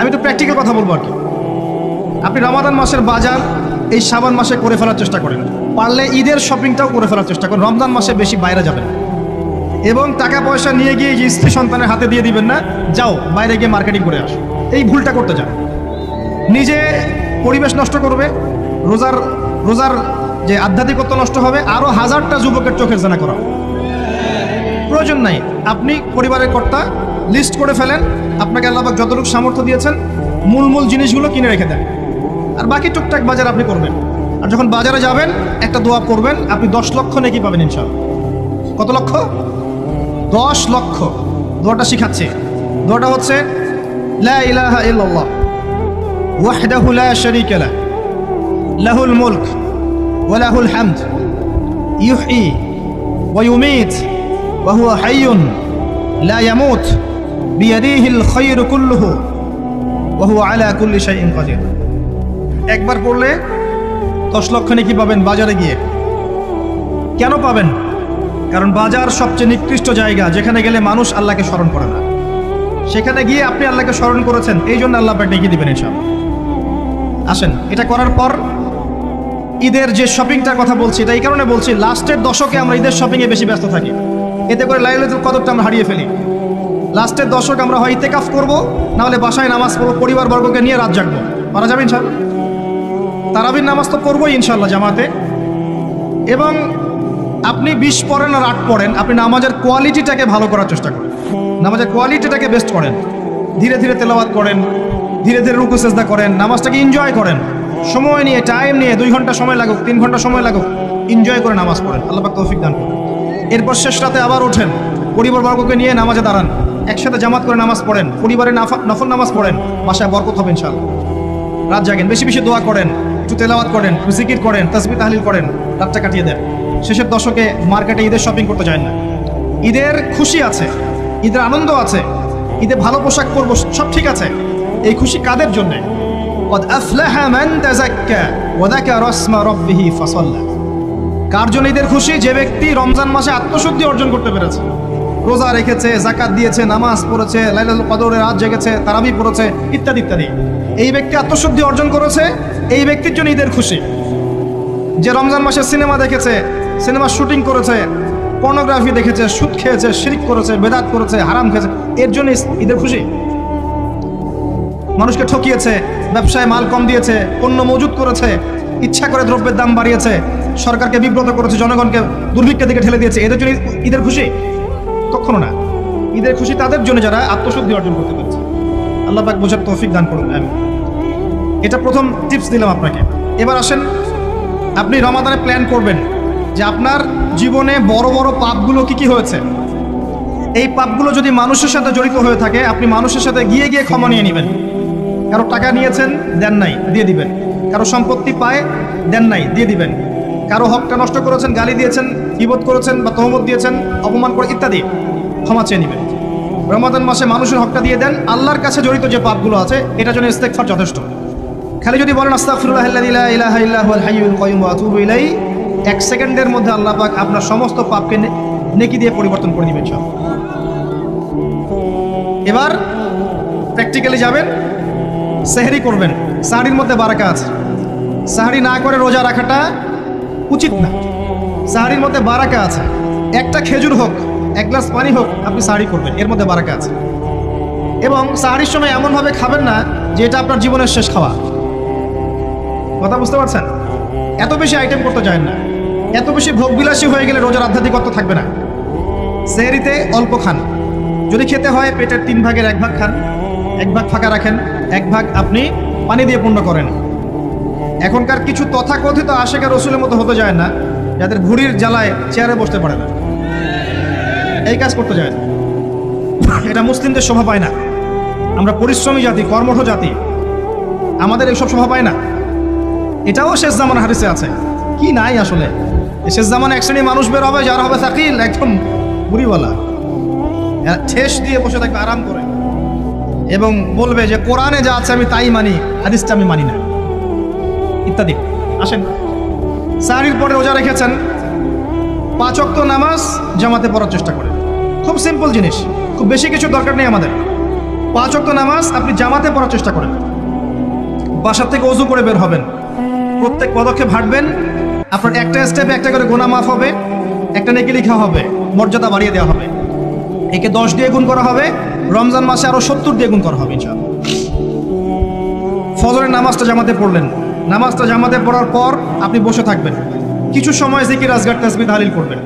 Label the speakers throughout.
Speaker 1: আমি তো প্র্যাকটিক্যাল কথা বলব আর কি। আপনি রমাদান মাসের বাজার এই সাবান মাসে করে ফেলার চেষ্টা করেন। পারলে ঈদের শপিংটাও করে ফেলার চেষ্টা করেন, রমজান মাসে বেশি বাইরে যাবেন এবং টাকা পয়সা নিয়ে গিয়ে যে স্ত্রী সন্তানের হাতে দিয়ে দিবেন না, যাও, বাইরে গিয়ে মার্কেটিং করে আসো। এই ভুলটা করতে যান। নিজে পরিবেশ নষ্ট করবে, রোজার রোজার যে আধ্যাত্মিকত্ব নষ্ট হবে আরও হাজারটা যুবকের চোখের জানা করা প্রয়োজন নাই, আপনি পরিবারের কর্তা লিস্ট করে ফেলেন আপনাকে আল্লাহবাক যতটুকু সামর্থ্য দিয়েছেন মূল মূল জিনিসগুলো কিনে রেখে দেন। আর বাকি টুকটাক বাজার আপনি করবেন। আর যখন বাজারে যাবেন, একটা দোয়া করবেন আপনি দশ লক্ষ নাকি পাবেন ইনশাল্লাহ। কত লক্ষ? দশ লক্ষ। দোয়াটা শিখাচ্ছে। দোয়াটা হচ্ছে, লা লা লাহুল মুলক ওয়া লাহুল হামদ। ইউহয়ী ওয়া হাইয়ুন লা ইয়ামুত। বিয়াদিহিল খায়রু কুল্লুহু ওয়া হুয়া আলা কুল্লি শাইইন কাদির। একবার পড়লে দশ লক্ষ নাকি পাবেন বাজারে গিয়ে। কেন পাবেন? কারণ বাজার সবচেয়ে নিকৃষ্ট জায়গা, যেখানে গেলে মানুষ আল্লাহকে স্মরণ করে না। সেখানে গিয়ে আপনি আল্লাহকে স্মরণ করেছেন, এই জন্য আল্লাহ আপনাকে ডেকে দিবেন এসব আসেন, এটা করার পর ঈদের যে শপিংটার কথা বলছি, এটা এই কারণে বলছি, লাস্টের দশকে আমরা ঈদের শপিংয়ে বেশি ব্যস্ত থাকি। এতে করে লাইলাতুল কদরটা আমরা হারিয়ে ফেলি। লাস্টের দশক আমরা হয় ইতেকাফ করব, নাহলে বাসায় নামাজ পড়ব, পরিবারবর্গকে নিয়ে রাত জাগবো। পারা যাবে ইনশাল্লাহ তারাবির নামাজ তো পড়বোই ইনশাল্লাহ জামাতে। এবং আপনি বিশ পড়েন আর আট পড়েন, আপনি নামাজের কোয়ালিটিটাকে ভালো করার চেষ্টা করেন। নামাজের কোয়ালিটিটাকে বেস্ট করেন। ধীরে ধীরে তেলাওয়াত করেন, ধীরে ধীরে রুকু, সেজদা করেন, নামাজটাকে এনজয় করেন। সময় নিয়ে টাইম নিয়ে, দুই ঘণ্টা সময় লাগুক, তিন ঘণ্টা সময় লাগুক এনজয় করে নামাজ পড়েন। আল্লাহ তৌফিক দান করুন। এরপর শেষ রাতে আবার ওঠেন। পরিবারবর্গকে নিয়ে নামাজে দাঁড়ান। একসাথে জামাত করে নামাজ পড়েন, পরিবারে নফল নামাজ পড়েন, বাসায় বরকত হবেন সাল রাত জাগেন, বেশি বেশি দোয়া করেন, একটু তেলাওয়াত করেন জিকির করেন তসবি তাহলিল করেন, রাতটা কাটিয়ে দেন। শেষের দশকে মার্কেটে ঈদের শপিং করতে যায় না। ঈদের খুশি আছে, ঈদের আনন্দ আছে, ঈদে ভালো পোশাক পরবো, সব ঠিক আছে। এই খুশি কাদের জন্যে? কার জন্য ঈদের খুশি? যে ব্যক্তি রমজান মাসে আত্মশুদ্ধি অর্জন করতে পেরেছে। রোজা রেখেছে জাকাত দিয়েছে, নামাজ পড়েছে, লাইলাতুল কদরের রাত জেগেছে, তারাবি পড়েছে, ইত্যাদি ইত্যাদি। এই ব্যক্তি আত্মশুদ্ধি অর্জন করেছে, এই ব্যক্তির জন্য ঈদের খুশি। যে রমজান মাসে সিনেমা দেখেছে, সিনেমা শুটিং করেছে, পর্নোগ্রাফি দেখেছে, সুদ খেয়েছে, শিরিক করেছে, বেদাত করেছে, হারাম খেয়েছে, এর জন্য ঈদের খুশি। মানুষকে ঠকিয়েছে, ব্যবসায় মাল কম দিয়েছে, পণ্য মজুত করেছে, ইচ্ছা করে দ্রব্যের দাম বাড়িয়েছে, সরকারকে বিব্রত করেছে, জনগণকে দুর্ভিক্ষের দিকে ঠেলে দিয়েছে, এদের জন্য ঈদের খুশি। কখনো না। ঈদের খুশি তাদের জন্য যারা আত্মশুদ্ধি অর্জন করতে পারছে। আল্লাহ পাক বোঝার তৌফিক দান করুন আমি এটা প্রথম টিপস দিলাম আপনাকে। এবার আসেন, আপনি রমাদানে প্ল্যান করবেন যে আপনার জীবনে বড় বড় পাপগুলো কি কি হয়েছে। এই পাপগুলো যদি মানুষের সাথে জড়িত হয়ে থাকে, আপনি মানুষের সাথে গিয়ে গিয়ে ক্ষমা নিয়ে নেবেন। কারও টাকা নিয়েছেন, দেন নাই, দিয়ে দিবেন। কারও সম্পত্তি পায়, দেন নাই, দিয়ে দিবেন। কারও হকটা নষ্ট করেছেন, গালি দিয়েছেন বিপদ করেছেন বা তহমত দিয়েছেন, অপমান করে ইত্যাদি, ক্ষমা চেয়ে নেবেন। রমাদান মাসে মানুষের হকটা দিয়ে দেন, আল্লাহর কাছে জড়িত যে পাপগুলো আছে, এটার জন্য ইস্তেকফার যথেষ্ট। খালি যদি বলেন ইলাইহি, এক সেকেন্ডের মধ্যে আল্লাহ পাক আপনার সমস্ত পাপকে নেকি দিয়ে পরিবর্তন করে দিবেন সব এবার প্র্যাকটিক্যালি যাবেন, সেহারি করবেন, সাহারির মধ্যে বারাকা আছে। সাহারি না করে রোজা রাখাটা উচিত না। সাহারির মধ্যে বারাকা আছে। একটা খেজুর হোক, এক গ্লাস পানি হোক, আপনি সাহারি করবেন এর মধ্যে বারাকা আছে। এবং সাহারির সময় এমনভাবে খাবেন না যে এটা আপনার জীবনের শেষ খাওয়া। কথা বুঝতে পারছেন? এত বেশি আইটেম করতে যায় না। এত বেশি ভোগবিলাসী হয়ে গেলে রোজার আধ্যাত্মিকত্ব থাকবে না। সেহরিতে অল্প খান। যদি খেতে হয়, পেটের তিন ভাগের এক ভাগ খান। এক ভাগ ফাঁকা রাখেন। এক ভাগ আপনি পানি দিয়ে পূর্ণ করেন। এখনকার কিছু তথাকথিত আশেখা রসুলের মতো হতে যায় না, যাদের ভুড়ির জ্বালায় চেয়ারে বসতে পারে না। এই কাজ করতে যায় এটা মুসলিমদের শোভা পায় না। আমরা পরিশ্রমী জাতি, কর্মঠ জাতি। আমাদের এইসব শোভা পায় না। এটাও শেষ জামান হারিসে আছে। কি নাই আসলে? শেষ জামান এক শ্রেণি মানুষ বের হবে, যারা হবে থাকিল একদম বুড়িওয়ালা ঠেস দিয়ে বসে থাকবে, আরাম করে। এবং বলবে যে, কোরআনে যা আছে আমি তাই মানি, হাদিসটা আমি মানি না। ইত্যাদি। আসেন। সাহারির পরে রোজা রেখেছেন। পাঁচ অক্ত নামাজ জামাতে পড়ার চেষ্টা করেন। খুব সিম্পল জিনিস। খুব বেশি কিছু দরকার নেই আমাদের। পাঁচ অক্ত নামাজ আপনি জামাতে পড়ার চেষ্টা করেন। বাসার থেকে অজু করে বের হবেন। প্রত্যেক পদক্ষেপ হাঁটবেন। আপনার একটা স্টেপে একটা করে গোনা মাফ হবে। একটা নেকি লেখা হবে। মর্যাদা বাড়িয়ে দেওয়া হবে। একে দশ দিয়ে গুণ করা হবে। রমজান মাসে আরও সত্তর দিয়ে গুণ করা হবে ফজরের নামাজটা জামাতে পড়লেন। নামাজটা জামাতে পড়ার পর আপনি বসে থাকবেন। কিছু সময় জিকির, আজগার তাসবি তাহলিল করবেন।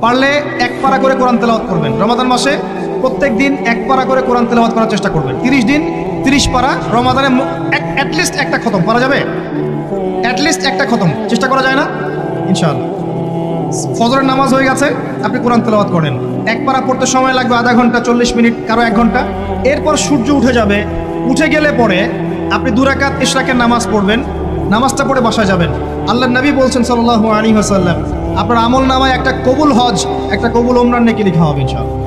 Speaker 1: পারলে এক পারা করে কোরআন তেলাওয়াত করবেন। রমাদান মাসে প্রত্যেক দিন এক পারা করে কোরআন তেলাওয়াত করার চেষ্টা করবেন। তিরিশ দিন তিরিশ পারা, রমাদানে অ্যাটলিস্ট একটা খতম। করা যাবে? অ্যাটলিস্ট একটা খতম। চেষ্টা করা যায় না? ইনশাআল্লাহ। ফজরের নামাজ হয়ে গেছে, আপনি কোরআন তেলাওয়াত করেন। এক পারা পড়তে সময় লাগবে আধা ঘণ্টা, চল্লিশ মিনিট, কারও এক ঘণ্টা। এরপর সূর্য উঠে যাবে। উঠে গেলে পরে আপনি দুরাকাত ইশরাকের নামাজ পড়বেন। নামাজটা পড়ে বাসায় যাবেন। আল্লাহ নবী বলছেন সাল্লাহ আলী হাসাল্লাম আপনার আমল নামায় একটা কবুল হজ, একটা কবুল ওমরান নেকি লেখা হবে ইনশাআল্লাহ।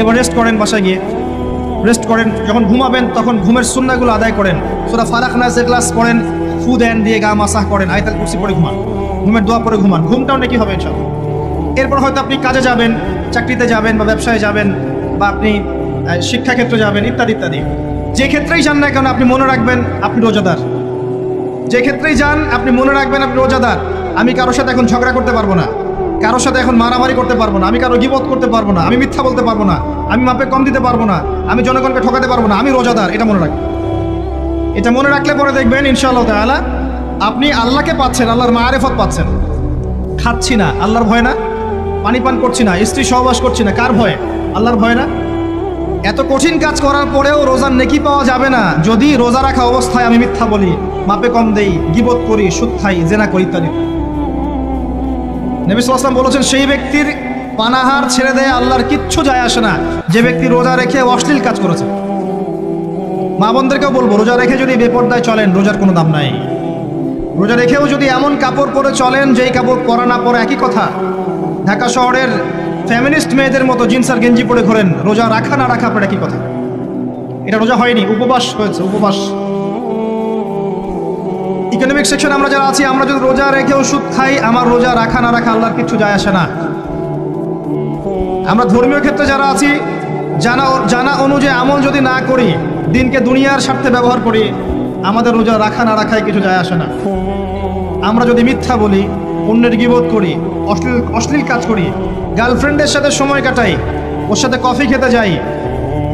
Speaker 1: এবার রেস্ট করেন বাসায় গিয়ে। রেস্ট করেন, যখন ঘুমাবেন তখন ঘুমের সুন্নাগুলো আদায় করেন। সোরা ফারাক নাজের ক্লাস পড়েন, ফু দেন, দিয়ে গা মাসাহ করেন, আয়তাল কুরসি পরে ঘুমান। ঘুমের দোয়া পরে ঘুমান। ঘুমটাও নাকি হবে ইনশাআল্লাহ। এরপর হয়তো আপনি কাজে যাবেন, চাকরিতে যাবেন বা ব্যবসায় যাবেন বা আপনি শিক্ষাক্ষেত্রে যাবেন, ইত্যাদি ইত্যাদি। যে ক্ষেত্রেই যান না কেন, আপনি মনে রাখবেন আপনি রোজাদার। যে ক্ষেত্রেই যান, আপনি মনে রাখবেন আপনি রোজাদার। আমি কারোর সাথে এখন ঝগড়া করতে পারব না। কারোর সাথে এখন মারামারি করতে পারব না। আমি কারও গিবত করতে পারব না। আমি মিথ্যা বলতে পারব না। আমি মাপে কম দিতে পারব না। আমি জনগণকে ঠকাতে পারব না। আমি রোজাদার। এটা মনে রাখবেন। এটা মনে রাখলে পরে দেখবেন, ইনশাআল্লাহ তাআলা, আপনি আল্লাহকে পাচ্ছেন, আল্লাহর মায়ারেফত পাচ্ছেন। খাচ্ছি না, আল্লাহর ভয় না। পানি পান করছি না, স্ত্রী সহবাস করছি না। কার ভয়ে? আল্লাহর ভয় না? এত কঠিন কাজ করার পরেও রোজার নেকি পাওয়া যাবে না। যদি রোজা রাখা অবস্থায় আমি মিথ্যা বলি, মাপে কম দেই, গিবত করি, সুদ খাই, জেনা করি ইত্যাদি। নবী সাল্লাম বলেছেন, সেই ব্যক্তির পানাহার ছেড়ে দেয় আল্লাহর কিচ্ছু যায় আসে না। যে ব্যক্তি রোজা রেখে অশ্লীল কাজ করেছে। মা বোনদেরকেও বলব, রোজা রেখে যদি বেপর্দায় চলেন, রোজার কোনো দাম নাই। রোজা রেখেও যদি এমন কাপড় পরে চলেন, যেই কাপড় পরা না পরে একই কথা। ঢাকা শহরের ফ্যামিনিস্ট মেয়েদের মতো জিন্স আর গেঞ্জি পরে ঘোরেন। রোজা রাখা না রাখা আপনার একই কথা? এটা রোজা হয়নি, উপবাস হয়েছে, উপবাস। ইকোনমিক সেকশন আমরা যারা আছি, আমরা যদি রোজা রেখে ওষুধ খাই, আমার রোজা রাখা না রাখা আল্লাহর কিছু যায় আসে না। আমরা ধর্মীয় ক্ষেত্রে যারা আছি, জানা জানা অনুযায়ী আমল যদি না করি, দিনকে দুনিয়ার স্বার্থে ব্যবহার করি, আমাদের রোজা রাখা না রাখায় কিছু যায় আসে না। আমরা যদি মিথ্যা বলি, অন্যের গিবোধ করি অশ্লীল অশ্লীল কাজ করি। গার্লফ্রেন্ডের সাথে সময় কাটাই, ওর সাথে কফি খেতে যাই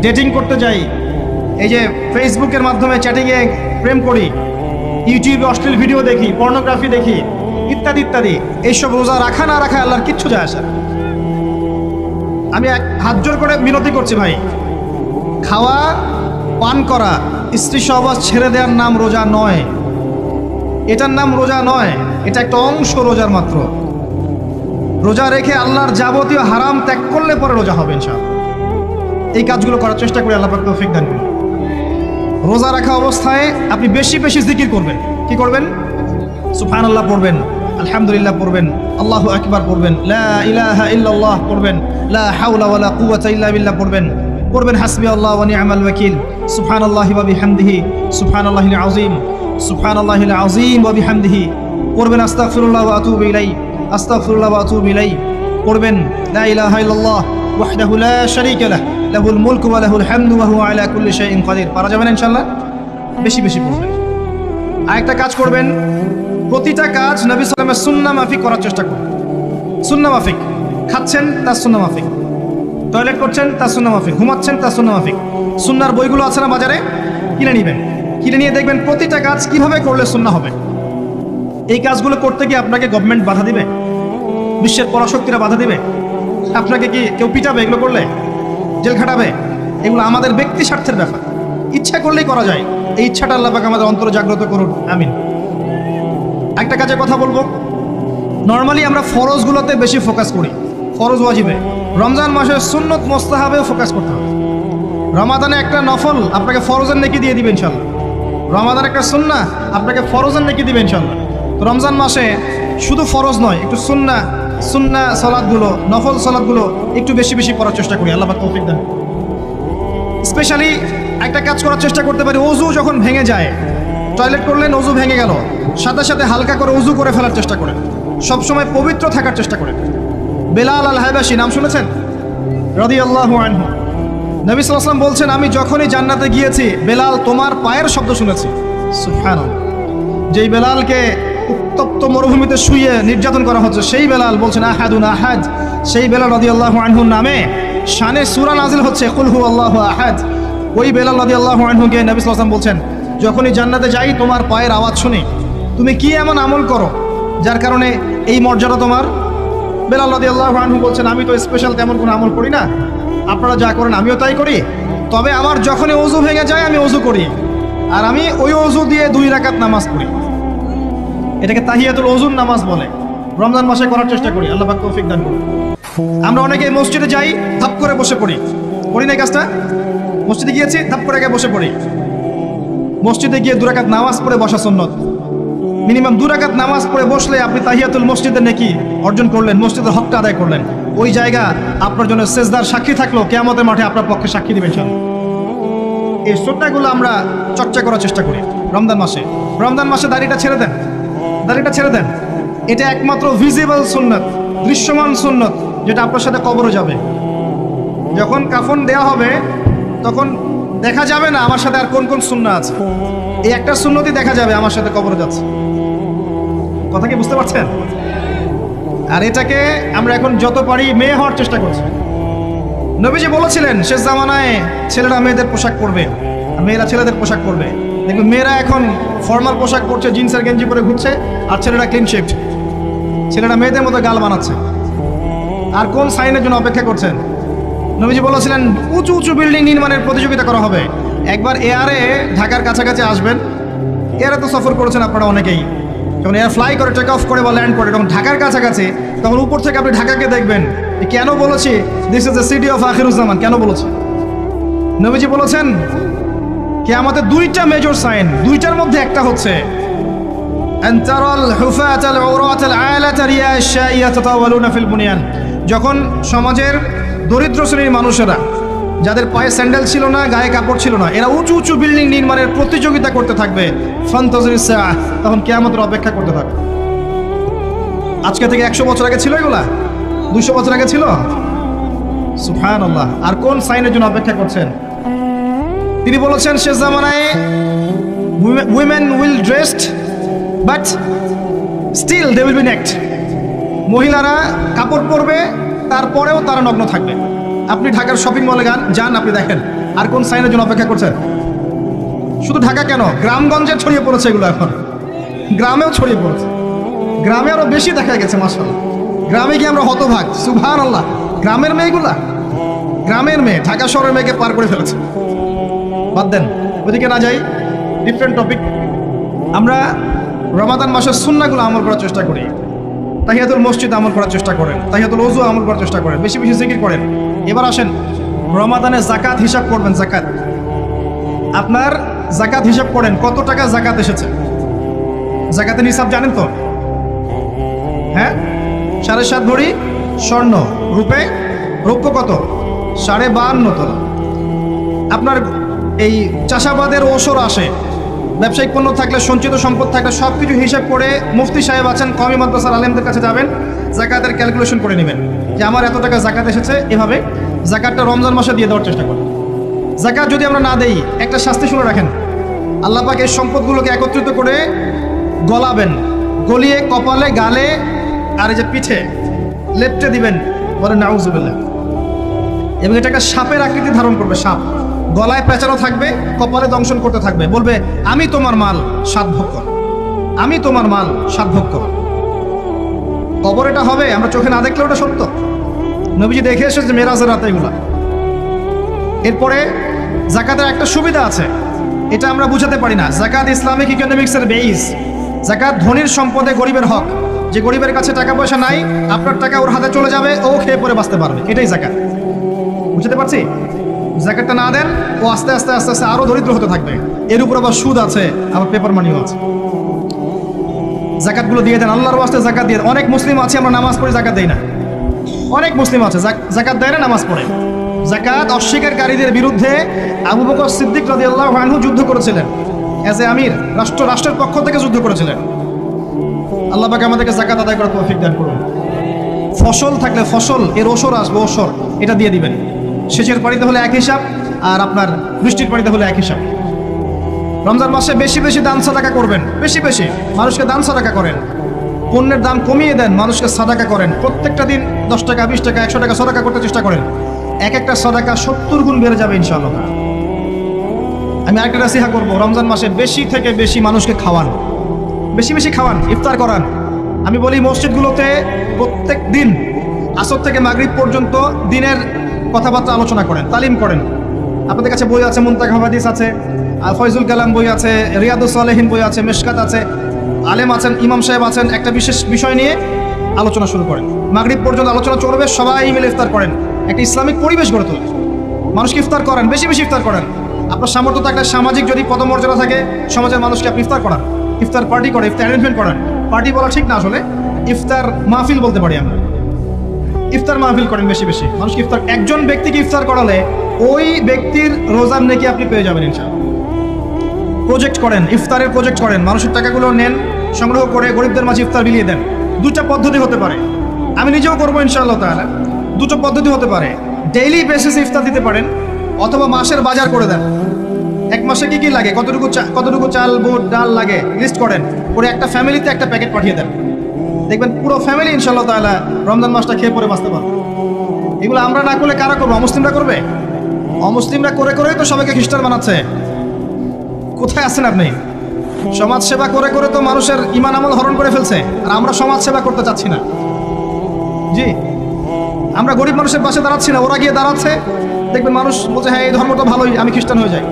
Speaker 1: ডেটিং করতে যাই, এই যে ফেসবুকের মাধ্যমে চ্যাটিংয়ে প্রেম করি ইউটিউবে অশ্লীল ভিডিও দেখি পর্নোগ্রাফি দেখি, ইত্যাদি ইত্যাদি। এইসব রোজা রাখা না রাখা আল্লাহর কিচ্ছু যায় আসে আমি এক, হাত জোর করে মিনতি করছি ভাই। খাওয়া, পান করা, স্ত্রী সহবাস ছেড়ে দেওয়ার নাম রোজা নয়। এটার নাম রোজা নয়, এটা একটা অংশ রোজার মাত্র। রোজা রেখে আল্লাহর যাবতীয় হারাম ত্যাগ করলে পরে রোজা হবে ইনশাআল্লাহ। এই কাজগুলো করার চেষ্টা করি, আল্লাহ তৌফিক দান করুন। রোজা রাখা অবস্থায় আপনি বেশি বেশি জিকির করবেন। কি করবেন? সুফান আল্লাহ পড়বেন, আলহামদুলিল্লাহ পড়বেন, আল্লাহু আকবার পড়বেন, লা ইলাহা ইল্লাল্লাহ পড়বেন, লা হাওলা ওয়ালা কুওয়াতা ইল্লা বিল্লাহ পড়বেন। পড়বেন হাসবি আল্লাহ ওয়া নি'মাল ওয়াকিল। সুবহানাল্লাহি ওয়া বিহামদিহি, সুবহানাল্লাহিল আযীম সুবহানাল্লাহিল আযীম ওয়া বিহামদিহি। পড়বেন, আস্তাগফিরুল্লাহ ওয়া আতুবু ইলাই পড়বেন, লা লা লাহ পারা যাবে না ইনশাআল্লাহ? বেশি বেশি কাজ করবেন, প্রতিটা কাজ করার চেষ্টা মাফিক। খাচ্ছেন টয়লেট করছেন, তার সুন্না মাফিক। ঘুমাচ্ছেন, তার সুন্না মাফিক। সুন্নার বইগুলো আছে না বাজারে? কিনে নেবেন। কিনে নিয়ে দেখবেন প্রতিটা কাজ কীভাবে করলে সুন্না হবে? এই কাজগুলো করতে গিয়ে আপনাকে গভর্নমেন্ট বাধা দিবে? বিশ্বের পরাশক্তিরা বাধা দিবে? আপনাকে কি কেউ পিটাবে এগুলো করলে? জেল খাটাবে? এগুলো আমাদের ব্যক্তি স্বার্থের ব্যাপার। ইচ্ছা করলেই করা যায়। এই ইচ্ছাটা আল্লাহ পাক আমাদের অন্তর জাগ্রত করুন। আমিন। একটা কাজে কথা বলব। নর্মালি আমরা ফরজগুলোতে বেশি ফোকাস করি। ফরজ ওয়াজিবে। রমজান মাসের সুন্নত মোস্তাহাবেও ফোকাস করতে হবে। রমাদানে একটা নফল আপনাকে ফরজের নেকি দিয়ে দিবে ইনশাল্লাহ। রমাদান একটা সুন্না আপনাকে ফরজের নাকি দিবে ইনশাল্লাহ। রমজান মাসে শুধু ফরজ নয়, একটু সুন্না সুন্না সলাদগুলো, নফল সলাদগুলো একটু বেশি বেশি করার চেষ্টা করি, আল্লাহ তৌফিক দেন। স্পেশালি একটা কাজ করার চেষ্টা করতে পারি, অজু যখন ভেঙে যায় টয়লেট করলেন, অজু ভেঙে গেল, সাথে সাথে হালকা করে অজু করে ফেলার চেষ্টা করেন, সবসময় পবিত্র থাকার চেষ্টা করেন। বেলাল আল হায়বাসী নাম শুনেছেন? রদি আল্লাহ আনহু। নবী বলছেন, আমি যখনই জান্নাতে গিয়েছি, বেলাল তোমার পায়ের শব্দ শুনেছি। যেই বেলালকে উত্তপ্ত মরুভূমিতে শুয়ে নির্যাতন করা হচ্ছে। সেই বেলাল বলছেন, আহাদুন আহাদ। সেই বেলাল রদি আল্লাহ আনহুর নামে শানে সুরা নাজিল হচ্ছে। কুলহু আল্লাহ আহাদ। ওই বেলাল রদি আল্লাহ আনহুকে নবী সাল্লাম বলছেন, যখনই জান্নাতে যাই, তোমার পায়ের আওয়াজ শুনি। তুমি কি এমন আমল করো যার কারণে এই মর্যাদা তোমার? বেলাল রদি আল্লাহ আনহু বলছেন, আমি তো স্পেশাল তেমন কোনো আমল করি না। আপনারা যা করেন, আমিও তাই করি। তবে আমার যখনই অজু ভেঙে যায়, আমি অজু করি। আর আমি ওই অজু দিয়ে দুই রাকাত নামাজ পড়ি। এটাকে তাহিয়াতুল অজুর নামাজ বলে। রমজান মাসে করার চেষ্টা করি, আল্লাহ পাক তৌফিক দান করুন। আমরা অনেকে মসজিদে যাই, ধাপ করে বসে পড়ি। পড়ি না কাজটা? মসজিদে গিয়েছি, ধাপ করে আগে বসে পড়ি। মসজিদে গিয়ে দুরাকাত নামাজ পড়ে বসা সুন্নত। মিনিমাম দুরাকাত নামাজ পড়ে বসলে আপনি তাহিয়াতুল মসজিদের নাকি অর্জন করলেন, মসজিদের হকটা আদায় করলেন। ওই জায়গা আপনার জন্য সেজদার সাক্ষী থাকল, কেয়ামতের মাঠে আপনার পক্ষে সাক্ষী দিবেন সব এই শ্রদ্ধাগুলো আমরা চর্চা করার চেষ্টা করি, রমজান মাসে। রমজান মাসে দাড়িটা ছেড়ে দেন। দাড়িটা ছেড়ে দেন। এটা একমাত্র ভিজিবল সুন্নত, দৃশ্যমান সুন্নত, যেটা আপনার সাথে কবরও যাবে। যখন কাফন দেয়া হবে, তখন দেখা যাবে না আমার সাথে আর কোন কোন সুন্না আছে। এই একটা সুন্নতি দেখা যাবে, আমার সাথে কবর যাচ্ছে। কথা কি বুঝতে পারছেন? আর এটাকে আমরা এখন যত পারি মেয়ে হওয়ার চেষ্টা করছি। নবীজি বলেছিলেন, শেষ জামানায় ছেলেরা মেয়েদের পোশাক পরবে। মেয়েরা ছেলেদের পোশাক পরবে। দেখবেন মেয়েরা এখন ফর্মাল পোশাক পরছে জিন্সের গেঞ্জি পরে ঘুরছে। আর ছেলেটা ক্লিন শেফট ছেলেরা মেয়েদের মতো গাল বানাচ্ছে। আর কোন সাইনের জন্য অপেক্ষা করছেন? নবীজি বলেছিলেন, উঁচু উঁচু বিল্ডিং নির্মাণের প্রতিযোগিতা করা হবে। একবার এয়ারে ঢাকার কাছাকাছি আসবেন। এয়ারে তো সফর করেছেন আপনারা অনেকেই। যখন এয়ার ফ্লাই করে টেক অফ করে বা ল্যান্ড করে তখন ঢাকার কাছাকাছি, তখন উপর থেকে আপনি ঢাকাকে দেখবেন। কেন বলেছি? This is the city of Akhiruzzaman কেন বলেছি? নবীজি বলেছেন কে আমাদের দুইটা মেজর সাইন দুইটার মধ্যে একটা হচ্ছে أن ترى الحفاة العراة العالة رياء الشاء يتطاولون في البنيان যখন সমাজের দরিদ্র শ্রেণীর মানুষেরা যাদের পায়ে স্যান্ডেল ছিল না গায়ে কাপড় ছিল না এরা উঁচু উঁচু বিল্ডিং নির্মাণের প্রতিযোগিতা করতে থাকবে ফান্তজরিস সাআহ, তখন কেয়ামতের অপেক্ষা করতে থাকবে আজকে থেকে একশো বছর আগে ছিল এগুলা দুশো বছর আগে ছিল সুফান আল্লাহ আর কোন সাইনের জন্য অপেক্ষা করছেন তিনি বলেছেন শেষ জামানায় women will dressed but still they will be naked মহিলারা কাপড় পরবে, তারপরেও তারা নগ্ন থাকবে। আপনি ঢাকার শপিং মলে গান যান আপনি দেখেন। আর কোন সাইনের জন্য অপেক্ষা করছেন? শুধু ঢাকা কেন? গ্রামগঞ্জে ছড়িয়ে পড়েছে এগুলো এখন। গ্রামেও ছড়িয়ে পড়েছে। গ্রামে আরও বেশি দেখা গেছে মাসাল গ্রামে গিয়ে আমরা হতভাগ। সুভান আল্লাহ গ্রামের মেয়েগুলা? গ্রামের মেয়ে, ঢাকা শহরের মেয়েকে পার করে ফেলেছে। বাদ দেন। ওদিকে না যাই ডিফারেন্ট টপিক আমরা রমাদান মাসের সুন্নাগুলো আমল করার চেষ্টা করি। তাহিয়াতুল মসজিদ আমল করার চেষ্টা করেন, তাহিয়াতুল ওজু আমল করার চেষ্টা করেন, বেশি বেশি জিকির করেন। এবার আসেন, রমাদানে জাকাত হিসাব করবেন জাকাত আপনার জাকাত হিসাব করেন, কত টাকা জাকাত এসেছে? জাকাতের হিসাব জানেন তো? হ্যাঁ? সাড়ে সাত ভরি স্বর্ণ, রূপে, রৌপ্য কত? সাড়ে বাহান্ন তোলা আপনার এই চাষাবাদের ওসর আসে ব্যবসায়িক পণ্য থাকলে, সঞ্চিত সম্পদ থাকলে সব কিছু হিসাব করে মুফতি সাহেব আছেন কমি মাদ্রাসার আলেমদের কাছে যাবেন, জাকাতের ক্যালকুলেশন করে নেবেন। যে আমার এত টাকা জাকাত এসেছে, এভাবে জাকাতটা রমজান মাসে দিয়ে দেওয়ার চেষ্টা করেন। জাকাত যদি আমরা না দেই, একটা শাস্তি শুনে রাখেন। আল্লাহ পাক এই সম্পদগুলোকে একত্রিত করে গলাবেন, গলিয়ে, কপালে, গালে, আর এই যে পিঠে, লেপটে দিবেন, বলে নাউজুবিল্লাহ। এবং এটা একটা সাপের আকৃতি ধারণ করবে, সাপ। গলায় পেঁচানো থাকবে, কপালে দংশন করতে থাকবে। বলবে, আমি তোমার মাল সাত ভোগ কর আমি তোমার মাল সাত ভোগ কর কবর এটা হবে, আমরা চোখে না দেখলে ওটা সত্য। নবীজি দেখে এসেছে মেরাজের রাতে এগুলা। এরপরে জাকাতের একটা সুবিধা আছে, এটা আমরা বুঝাতে পারি না। জাকাত ইসলামিক ইকোনমিক্সের বেইস জাকাত ধনির সম্পদে গরিবের হক। যে গরিবের কাছে টাকা পয়সা নাই, আপনার টাকা ওর হাতে চলে যাবে, ও খেয়ে পরে বাঁচতে পারবে। এটাই জাকাত। বুঝতে পারছি? জাকাতটা না দেন, ও আস্তে আস্তে আস্তে আস্তে আরও দরিদ্র হতে থাকবে। এর উপর আবার সুদ আছে, আবার পেপার মানিও আছে। জাকাতগুলো দিয়ে দেন, আল্লাহর ওয়াস্তে জাকাত দিয়ে অনেক মুসলিম আছে, আমরা নামাজ পড়ে জাকাত দেই না। অনেক মুসলিম আছে জাক- জাকাত দেয় না, নামাজ পড়ে। জাকাত অস্বীকারীদের বিরুদ্ধে আবু বকর সিদ্দিক রাদিয়াল্লাহু আনহু যুদ্ধ করেছিলেন। এজ এ আমির রাষ্ট্র, রাষ্ট্রের পক্ষ থেকে যুদ্ধ করেছিলেন। আল্লাহ পাকে আমাদেরকে জাকাত আদায় করার তৌফিক দান করুন। ফসল থাকলে ফসল, এর ওসর আসবে ওসর, এটা দিয়ে দিবেন। সেচের পানিতে হলে এক হিসাব, আর আপনার বৃষ্টির পানিতে হলে এক হিসাব। রমজান মাসে বেশি বেশি দান সাদাকা করবেন, বেশি বেশি। মানুষকে দান সাদাকা করেন। পণ্যের দাম কমিয়ে দেন, মানুষকে সাদাকা করেন। প্রত্যেকটা দিন দশ টাকা, বিশ টাকা, একশো টাকা সাদাকা করতে চেষ্টা করেন। এক একটা সাদাকা সত্তর গুণ বেড়ে যাবে ইনশাআল্লাহ। আমি আরেকটা নাসিহা করব, রমজান মাসে বেশি থেকে বেশি মানুষকে খাওয়ান। বেশি বেশি খাওয়ান, ইফতার করান। আমি বলি মসজিদগুলোতে প্রত্যেক দিন আসর থেকে মাগরিব পর্যন্ত দিনের কথাবার্তা আলোচনা করেন, তালিম করেন। আপনাদের কাছে বই আছে মুন্তাক হাদিস আছে ফয়জুল কালাম বই আছে রিয়াদুস সালেহিন বই আছে, মেশকাত আছে, আলেম আছেন, ইমাম সাহেব আছেন, একটা বিশেষ বিষয় নিয়ে আলোচনা শুরু করেন। মাগরিব পর্যন্ত আলোচনা চলবে, সবাই মিলে ইফতার করেন। একটা ইসলামিক পরিবেশ গড়ে তোলেন। মানুষকে ইফতার করেন, বেশি বেশি ইফতার করেন। আপনার সামর্থ্য থাকলে সামাজিক যদি পদমর্যাদা থাকে, সমাজের মানুষকে আপনি ইফতার করান। ইফতার পার্টি করে ইফতার অ্যারেঞ্জমেন্ট করেন। পার্টি বলা ঠিক না আসলে, ইফতার মাহফিল বলতে পারি আমরা। ইফতার মাহফিল করেন বেশি বেশি। মানুষকে ইফতার, একজন ব্যক্তিকে ইফতার করালে ওই ব্যক্তির রোজার নেকি আপনি পেয়ে যাবেন ইনশাআল্লাহ। প্রজেক্ট করেন, ইফতারের প্রজেক্ট করেন, মানুষের টাকাগুলো নেন, সংগ্রহ করে গরিবদের মাঝে ইফতার বিলিয়ে দেন। দুটা পদ্ধতি হতে পারে। আমি নিজেও করব ইনশাআল্লাহ তাহলে দুটো পদ্ধতি হতে পারে। ডেইলি বেসিসে ইফতার দিতে পারেন, অথবা মাসের বাজার করে দেন। এক মাসে কি কি লাগে? কতটুকু কতটুকু চাল, বুট, ডাল লাগে? লিস্ট করেন। করে একটা ফ্যামিলিতে একটা প্যাকেট পাঠিয়ে দেন। দেখবেন পুরো ফ্যামিলি ইনশাআল্লাহ তাআলা রমজান মাসটা খেয়ে পরে বাঁচতে পারবে। এগুলো আমরা না করলে কারা করব? অমুসলিমরা করবে? অমুসলিমরা করে করেই তো সবাইকে খ্রিস্টান বানাচ্ছে। কোথায় আছেন আপনি? সমাজ সেবা করে করে তো মানুষের ইমান আমল হরণ করে ফেলছে, আর আমরা সমাজ সেবা করতে চাচ্ছি না। জি। আমরা গরিব মানুষের পাশে দাঁড়াচ্ছি না, ওরা গিয়ে দাঁড়াচ্ছে, দেখবেন মানুষ বলছে হ্যাঁ এই ধর্মটা ভালোই, আমি খ্রিস্টান হয়ে যাই।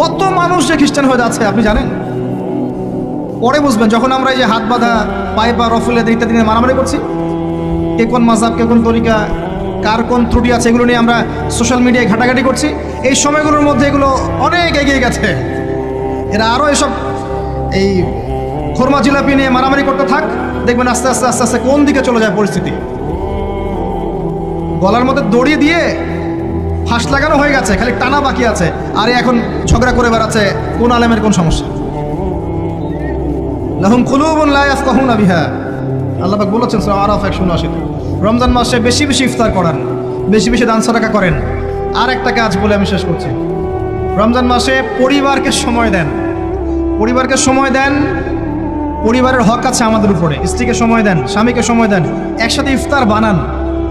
Speaker 1: কত মানুষ যে খ্রিস্টান হয়ে যাচ্ছে, আপনি জানেন? পরে বুঝবেন, যখন আমরা এই যে হাত বাঁধা, পায়ে পা, রফুলে ইত্যাদি নিয়ে মারামারি করছি, কে কোন মাজাব কে কোন তরিকা, কার কোন ত্রুটি আছে, এগুলো নিয়ে আমরা সোশ্যাল মিডিয়ায় ঘাটাঘাটি করছি। এই সময়গুলোর মধ্যে এগুলো অনেক এগিয়ে গেছে। এরা আরও এসব এই খোরমা জিলাপি নিয়ে মারামারি করতে থাক, দেখবেন আস্তে আস্তে আস্তে আস্তে কোন দিকে চলে যায় পরিস্থিতি। গলার মধ্যে দড়ি দিয়ে ফাঁস লাগানো হয়ে গেছে, খালি টানা বাকি আছে। আর এখন ঝগড়া করে বেড়াচ্ছে কোন আলেমের কোন সমস্যা? লাহুম কুলুবুন লা ইয়াফকাহুনা বিহা। আল্লাহ পাক বলেছেন সূরা আরাফ 179 রমজান মাসে বেশি বেশি ইফতার করান, বেশি বেশি দান সাদাকা করেন। আর একটা কাজ বলে আমি শেষ করছি। রমজান মাসে পরিবারকে সময় দেন। পরিবারকে সময় দেন, পরিবারের হক আছে আমাদের উপরে। স্ত্রীকে সময় দেন, স্বামীকে সময় দেন, একসাথে ইফতার বানান।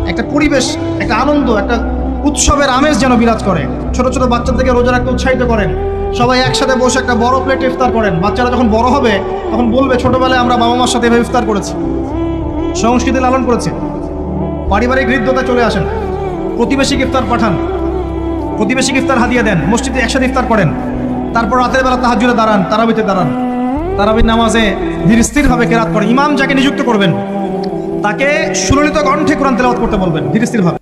Speaker 1: একটা পরিবেশ, একটা আনন্দ, একটা উৎসবের আমেজ যেন বিরাজ করে। ছোট ছোট বাচ্চাদেরকে রোজা রাখতে উৎসাহিত করেন। সবাই একসাথে বসে একটা বড় প্লেটে ইফতার করেন। বাচ্চারা যখন বড় হবে, তখন বলবে, ছোটবেলায় আমরা বাবা মার সাথে এভাবে ইফতার করেছি। সংস্কৃতি লালন করেছে। পারিবারিক হৃদ্যতা চলে আসেন। প্রতিবেশী ইফতার পাঠান। প্রতিবেশী ইফতার হাতিয়ে দেন। মসজিদে একসাথে ইফতার করেন। তারপর রাতের বেলা তাহাজুরে দাঁড়ান, তারাবিতে দাঁড়ান। তারাবির নামাজে ধীর স্থিরভাবে কেরাত করেন। ইমাম যাকে নিযুক্ত করবেন, তাকে সুললিত কণ্ঠে কোরআন তেলাওয়াত করতে বলবেন, ধীর স্থিরভাবে।